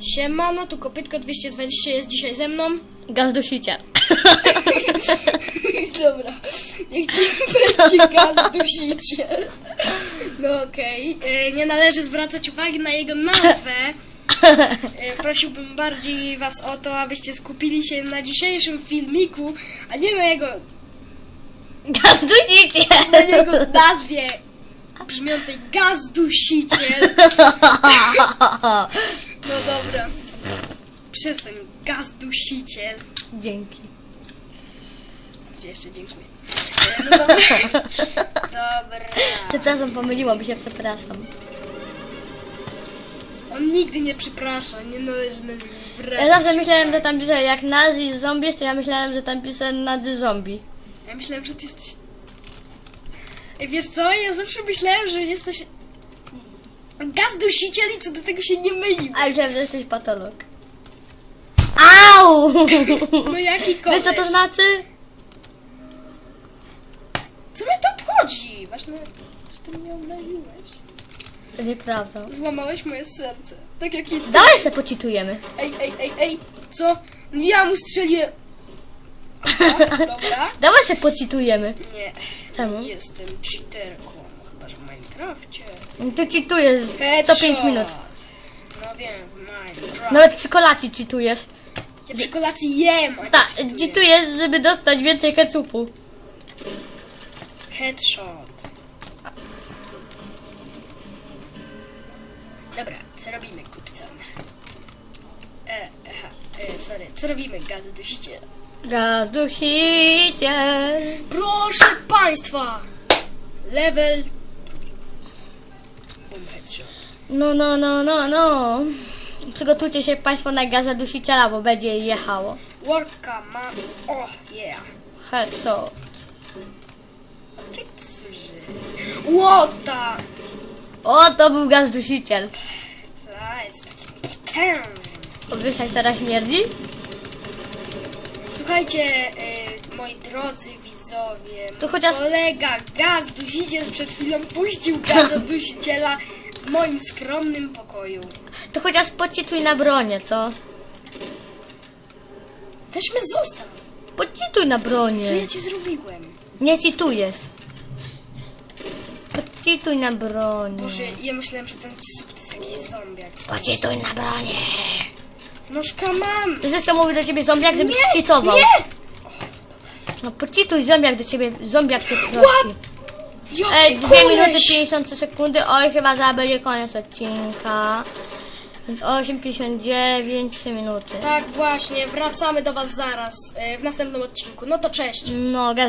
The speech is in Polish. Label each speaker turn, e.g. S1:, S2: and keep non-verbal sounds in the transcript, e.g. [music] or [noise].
S1: Siemano, tu Kopytko 220 jest dzisiaj ze mną.
S2: Gazdusiciel. [laughs]
S1: Dobra, niech ci będzie gaz dusiciel. No okej, E, nie należy zwracać uwagi na jego nazwę. E, Prosiłbym bardziej was o to, abyście skupili się na dzisiejszym filmiku, a nie na jego,
S2: Gazdusiciel.
S1: na jego nazwie brzmiącej gaz dusiciel. [laughs] Przestań, gaz dusiciel.
S2: Dzięki.
S1: Gdzie jeszcze dziękuję. E, No dobra. [laughs] dobra.
S2: Przepraszam, pomyliłam się, przepraszam.
S1: On nigdy nie przeprasza, nie należy na nim zwracać.
S2: Ja zawsze myślałem, że tam pisze jak nazi zombie, to ja myślałem, że tam pisze nazi zombie.
S1: Ja myślałem, że ty jesteś... Ej, Wiesz co, ja zawsze myślałem, że jesteś... Gaz dusiciel i co do tego się nie mylił.
S2: A myślałem, że jesteś patolog. Au!
S1: No jaki koleś? [laughs]
S2: Wiesz co to znaczy?
S1: Co mnie to obchodzi? Ważne, że ty mnie obraliłeś.
S2: To nieprawda.
S1: Złamałeś moje serce. Tak jak i ty.
S2: Dawaj se pocitujemy.
S1: Ej, ej, ej, ej. Co? Ja mu strzeliłem. Aha, [laughs] dobra.
S2: Dawaj se pocitujemy.
S1: Nie.
S2: Czemu?
S1: Jestem cheaterką. Chyba, że w Minecrafcie.
S2: Tu cheatujesz co
S1: Headshot.
S2: 5 minut.
S1: No wiem, w Minecraft.
S2: Nawet przy kolacji cheatujesz.
S1: Ja przy kolacji jem, a
S2: Tak,
S1: ty cheatujesz.
S2: cheatujesz, żeby dostać więcej kecupu.
S1: Headshot. Dobra, co robimy, kupcon? E, aha, e, sorry, co robimy, gazy dusicie?
S2: Gazdusiciel.
S1: Proszę państwa! Level drugi. Boom, headshot.
S2: No, no, no, no, no. Przygotujcie się Państwo na gazadusiciela, bo będzie jechało.
S1: Worka ma... O, yeah.
S2: Headshot.
S1: Łota!
S2: O, to był gazdusiciel.
S1: A, jest taki potężny.
S2: Wiesz jak teraz śmierdzi?
S1: Słuchajcie, y, moi drodzy widzowie,
S2: To
S1: mój
S2: chociaż-
S1: kolega Gaz Dusiciel przed chwilą puścił Gaza [laughs] Dusiciela w moim skromnym pokoju.
S2: To chociaż pocituj na bronię, co?
S1: Weźmy zostaw.
S2: Pocituj na
S1: Co ja ci zrobiłem?
S2: Nie citujesz. Pocituj na bronię.
S1: Boże, ja myślałem, że ten psuk to jest jakiś zombiak.
S2: Pocituj na bronię.
S1: Nożka mam!
S2: Zresztą mówi do ciebie zombiak, żebyś
S1: Nie,
S2: cheatował.
S1: nie!
S2: No pocituj zombiak do ciebie, zombiak cię prosi. Ej, 2
S1: koleś!
S2: minuty 53 sekundy. Oj, chyba za będzie koniec odcinka. 8,59, 3 minuty.
S1: Tak właśnie, wracamy do was zaraz, y, w następnym odcinku. No to cześć!
S2: No, gaz